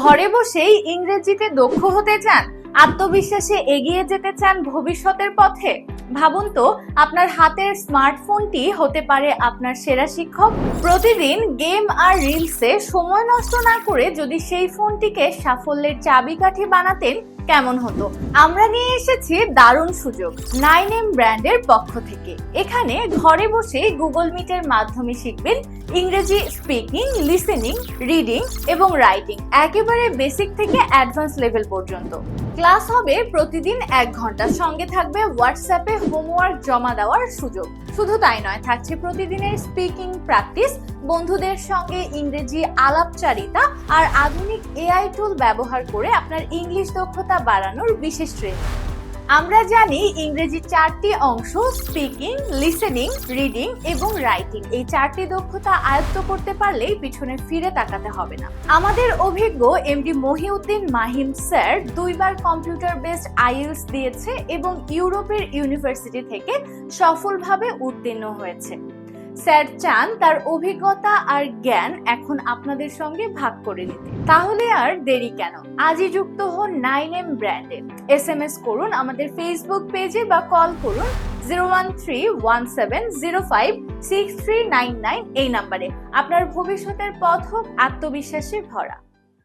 ঘরে বসেই ইংরেজিতে দক্ষ হতে চান, আত্মবিশ্বাসে এগিয়ে যেতে চান ভবিষ্যতের পথে? ভাবুন তো, আপনার হাতের স্মার্টফোনটি হতে পারে আপনার সেরা শিক্ষক। প্রতিদিন গেম আর রিলসে সময় নষ্ট না করে যদি সেই ফোনটিকে সাফল্যের চাবিকাঠি বানাতেন কেমন হতো? আমরা নিয়ে এসেছি দারুণ সুযোগ নাইন এম ব্র্যান্ডের পক্ষ থেকে। এখানে ঘরে বসে গুগল মিটের মাধ্যমে শিখবেন ইংরেজি স্পিকিং, লিসেনিং, রিডিং এবং রাইটিং, একেবারে বেসিক থেকে অ্যাডভান্স লেভেল পর্যন্ত। ক্লাস হবে প্রতিদিন এক ঘণ্টা। সঙ্গে থাকবে হোয়াটসঅ্যাপে হোমওয়ার্ক জমা দেওয়ার সুযোগ। শুধু তাই নয়, থাকছে প্রতিদিনের স্পিকিং প্র্যাকটিস বন্ধুদের সঙ্গে ইংরেজি আলাপচারিতা আর আধুনিক এআই টুল ব্যবহার করে আপনার ইংলিশ দক্ষতা বাড়ানোর বিশেষ ট্রেনিং আমরা জানি ইংরেজি চারটি অংশ স্পিকিং লিসেনিং রিডিং এবং রাইটিং এই চারটি দক্ষতা আয়ত্ত করতে পারলেই পিছনে ফিরে তাকাতে হবে না। আমাদের অভিজ্ঞ এমডি মহিউদ্দিন মাহিম স্যার দুইবার কম্পিউটার বেসড আইএলস দিয়েছে এবং ইউরোপের ইউনিভার্সিটি থেকে সফলভাবে উত্তীর্ণ হয়েছে। স্যার চান তার অভিজ্ঞতা আর জ্ঞান এখন আপনাদের সঙ্গে ভাগ করে নিতে। তাহলে আর দেরি কেন? আজই যুক্ত হন নাইন এম ব্র্যান্ডে। এস এম এস করুন আমাদের ফেসবুক পেজে বা কল করুন zero one three one seven zero five six three nine nine এই নাম্বারে। আপনার ভবিষ্যতের পথ হোক আত্মবিশ্বাসে ভরা।